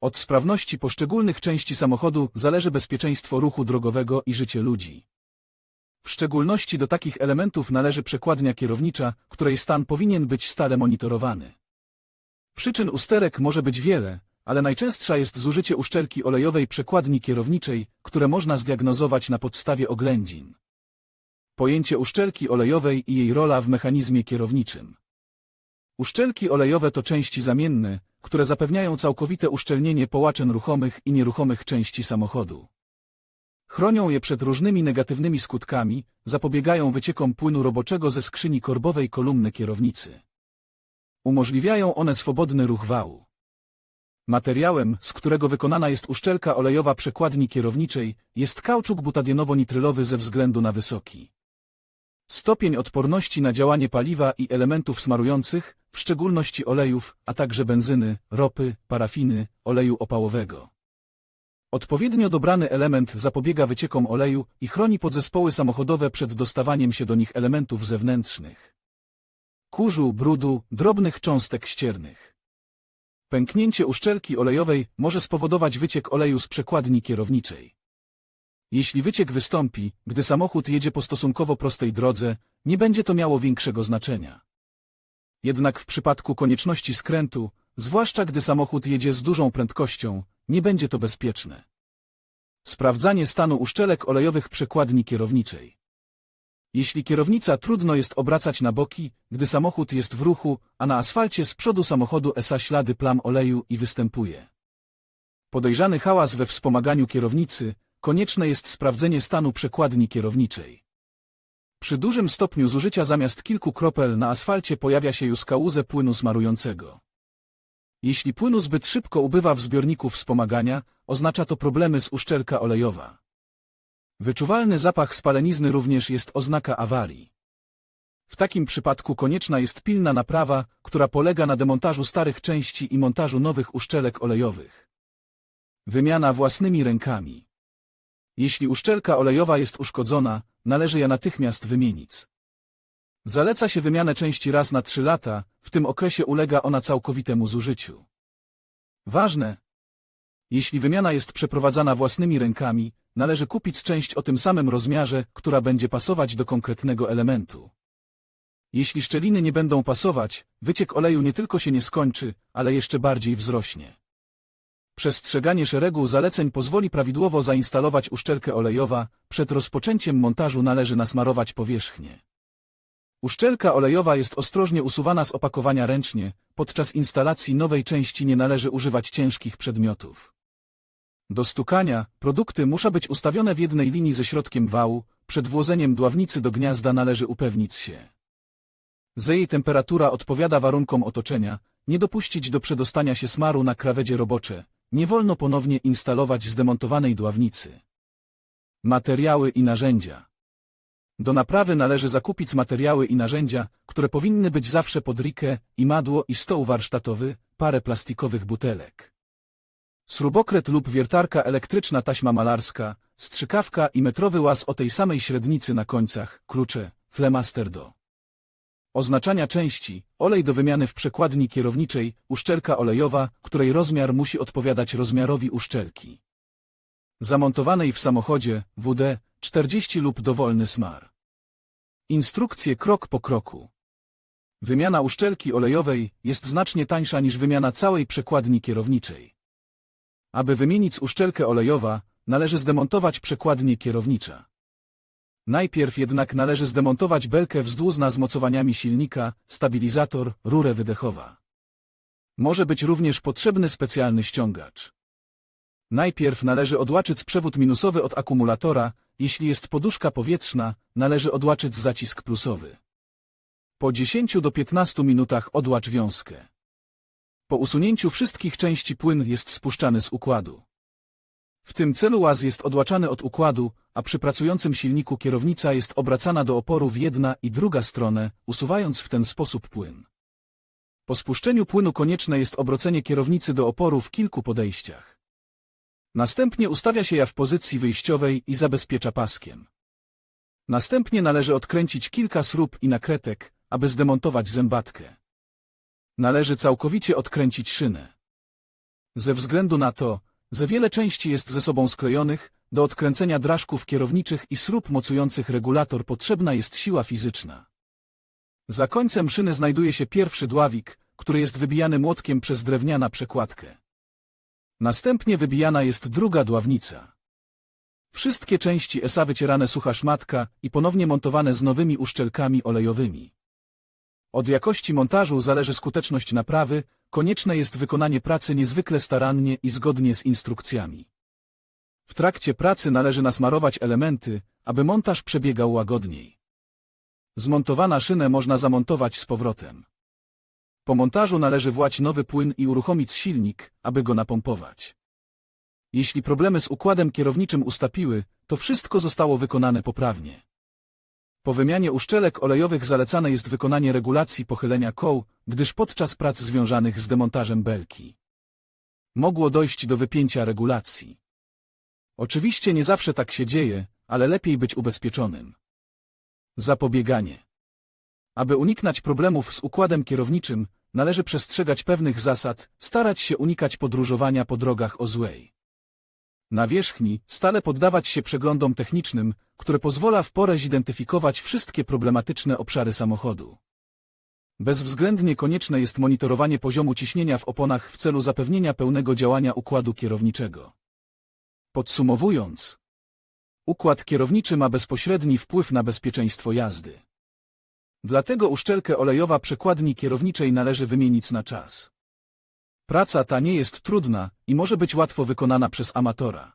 Od sprawności poszczególnych części samochodu zależy bezpieczeństwo ruchu drogowego i życie ludzi. W szczególności do takich elementów należy przekładnia kierownicza, której stan powinien być stale monitorowany. Przyczyn usterek może być wiele, ale najczęstsza jest zużycie uszczelki olejowej przekładni kierowniczej, które można zdiagnozować na podstawie oględzin. Pojęcie uszczelki olejowej i jej rola w mechanizmie kierowniczym. Uszczelki olejowe to części zamienne, które zapewniają całkowite uszczelnienie połaczyn ruchomych i nieruchomych części samochodu. Chronią je przed różnymi negatywnymi skutkami, zapobiegają wyciekom płynu roboczego ze skrzyni korbowej kolumny kierownicy. Umożliwiają one swobodny ruch wału. Materiałem, z którego wykonana jest uszczelka olejowa przekładni kierowniczej, jest kauczuk butadienowo-nitrylowy ze względu na wysoki stopień odporności na działanie paliwa i elementów smarujących, w szczególności olejów, a także benzyny, ropy, parafiny, oleju opałowego. Odpowiednio dobrany element zapobiega wyciekom oleju i chroni podzespoły samochodowe przed dostawaniem się do nich elementów zewnętrznych. Kurzu, brudu, drobnych cząstek ściernych. Pęknięcie uszczelki olejowej może spowodować wyciek oleju z przekładni kierowniczej. Jeśli wyciek wystąpi, gdy samochód jedzie po stosunkowo prostej drodze, nie będzie to miało większego znaczenia. Jednak w przypadku konieczności skrętu, zwłaszcza gdy samochód jedzie z dużą prędkością, nie będzie to bezpieczne. Sprawdzanie stanu uszczelek olejowych przekładni kierowniczej. Jeśli kierownica trudno jest obracać na boki, gdy samochód jest w ruchu, a na asfalcie z przodu samochodu ESA ślady plam oleju i występuje. Podejrzany hałas we wspomaganiu kierownicy, konieczne jest sprawdzenie stanu przekładni kierowniczej. Przy dużym stopniu zużycia zamiast kilku kropel na asfalcie pojawia się już kałuzę płynu smarującego. Jeśli płynu zbyt szybko ubywa w zbiorniku wspomagania, oznacza to problemy z uszczelka olejowa. Wyczuwalny zapach spalenizny również jest oznaka awarii. W takim przypadku konieczna jest pilna naprawa, która polega na demontażu starych części i montażu nowych uszczelek olejowych. Wymiana własnymi rękami. Jeśli uszczelka olejowa jest uszkodzona, należy ją natychmiast wymienić. Zaleca się wymianę części raz na trzy lata, w tym okresie ulega ona całkowitemu zużyciu. Ważne! Jeśli wymiana jest przeprowadzana własnymi rękami, należy kupić część o tym samym rozmiarze, która będzie pasować do konkretnego elementu. Jeśli szczeliny nie będą pasować, wyciek oleju nie tylko się nie skończy, ale jeszcze bardziej wzrośnie. Przestrzeganie szeregu zaleceń pozwoli prawidłowo zainstalować uszczelkę olejowa, przed rozpoczęciem montażu należy nasmarować powierzchnię. Uszczelka olejowa jest ostrożnie usuwana z opakowania ręcznie, podczas instalacji nowej części nie należy używać ciężkich przedmiotów. Do stukania produkty muszą być ustawione w jednej linii ze środkiem wału, przed włożeniem dławnicy do gniazda należy upewnić się, że jej temperatura odpowiada warunkom otoczenia, nie dopuścić do przedostania się smaru na krawędzie robocze, nie wolno ponownie instalować zdemontowanej dławnicy. Materiały i narzędzia Do naprawy należy zakupić materiały i narzędzia, które powinny być zawsze pod rikę, imadło i stoł warsztatowy, parę plastikowych butelek. Śrubokret lub wiertarka elektryczna taśma malarska, strzykawka i metrowy łaz o tej samej średnicy na końcach, klucze, flemaster do oznaczania części, olej do wymiany w przekładni kierowniczej, uszczelka olejowa, której rozmiar musi odpowiadać rozmiarowi uszczelki. Zamontowanej w samochodzie, WD, 40 lub dowolny smar. Instrukcje krok po kroku. Wymiana uszczelki olejowej jest znacznie tańsza niż wymiana całej przekładni kierowniczej. Aby wymienić uszczelkę olejowa, należy zdemontować przekładnię kierownicza. Najpierw jednak należy zdemontować belkę wzdłużna z mocowaniami silnika, stabilizator, rurę wydechowa. Może być również potrzebny specjalny ściągacz. Najpierw należy odłaczyć przewód minusowy od akumulatora, jeśli jest poduszka powietrzna, należy odłaczyć zacisk plusowy. Po 10 do 15 minutach odłacz wiązkę. Po usunięciu wszystkich części płyn jest spuszczany z układu. W tym celu łaz jest odłaczany od układu, a przy pracującym silniku kierownica jest obracana do oporu w jedna i druga stronę, usuwając w ten sposób płyn. Po spuszczeniu płynu konieczne jest obrocenie kierownicy do oporu w kilku podejściach. Następnie ustawia się ja w pozycji wyjściowej i zabezpiecza paskiem. Następnie należy odkręcić kilka srób i nakretek, aby zdemontować zębatkę. Należy całkowicie odkręcić szynę. Ze względu na to, że wiele części jest ze sobą sklejonych, do odkręcenia drażków kierowniczych i srób mocujących regulator potrzebna jest siła fizyczna. Za końcem szyny znajduje się pierwszy dławik, który jest wybijany młotkiem przez drewniana przekładkę. Następnie wybijana jest druga dławnica. Wszystkie części ESA wycierane sucha szmatka i ponownie montowane z nowymi uszczelkami olejowymi. Od jakości montażu zależy skuteczność naprawy, konieczne jest wykonanie pracy niezwykle starannie i zgodnie z instrukcjami. W trakcie pracy należy nasmarować elementy, aby montaż przebiegał łagodniej. Zmontowana szynę można zamontować z powrotem. Po montażu należy włać nowy płyn i uruchomić silnik, aby go napompować. Jeśli problemy z układem kierowniczym ustapiły, to wszystko zostało wykonane poprawnie. Po wymianie uszczelek olejowych zalecane jest wykonanie regulacji pochylenia koł, gdyż podczas prac związanych z demontażem belki mogło dojść do wypięcia regulacji. Oczywiście nie zawsze tak się dzieje, ale lepiej być ubezpieczonym. Zapobieganie. Aby uniknąć problemów z układem kierowniczym, należy przestrzegać pewnych zasad, starać się unikać podróżowania po drogach o złej nawierzchni, stale poddawać się przeglądom technicznym, które pozwala w porę zidentyfikować wszystkie problematyczne obszary samochodu. Bezwzględnie konieczne jest monitorowanie poziomu ciśnienia w oponach w celu zapewnienia pełnego działania układu kierowniczego. Podsumowując, układ kierowniczy ma bezpośredni wpływ na bezpieczeństwo jazdy. Dlatego uszczelkę olejowa przekładni kierowniczej należy wymienić na czas. Praca ta nie jest trudna i może być łatwo wykonana przez amatora.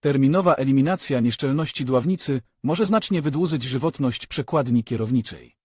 Terminowa eliminacja nieszczelności dławnicy może znacznie wydłużyć żywotność przekładni kierowniczej.